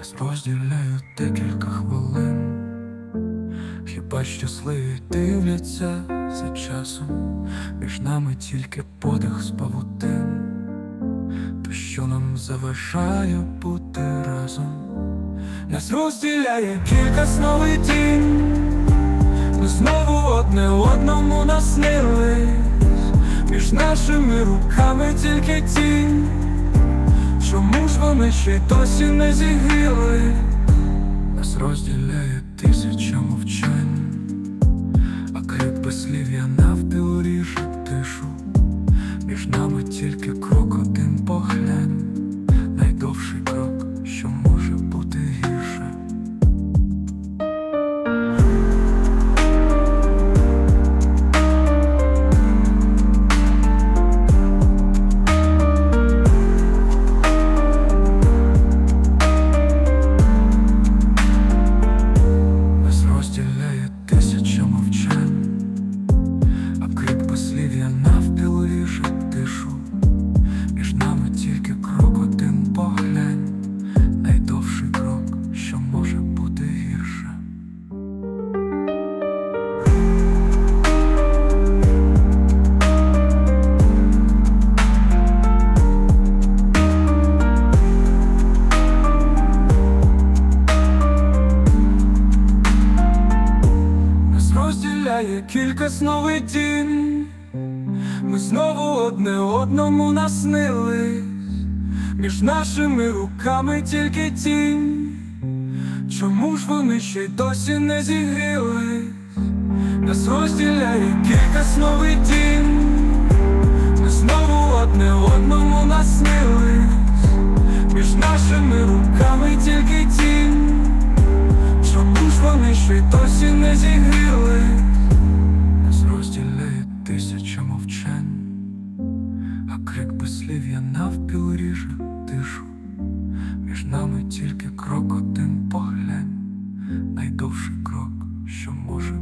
Нас розділяють декілька хвилин, хіба щасливі дивляться за часом, між нами тільки подих з павутин, то що нам заважає бути разом, нас розділяє кілька снов і тінь, ми знову одне одному наснились, між нашими руками тільки тінь. Вони ще досі не зігріли? Нас розділяє тисяча мовчань, а крик безслів'я розділяє кілька сновидінь Ми знову одне одному наснились. Між нашими руками тільки тінь. Чому ж вони ще й досі не зігрілись? Нас розділяє кілька сновидінь Ми знову одне одному наснились. Між нашими руками тільки тінь. Чому ж вони ще й досі не зігріли? Безслів'я навпіл ріже тишу. Між нами тільки крок один поглянь, найдовший крок, що може.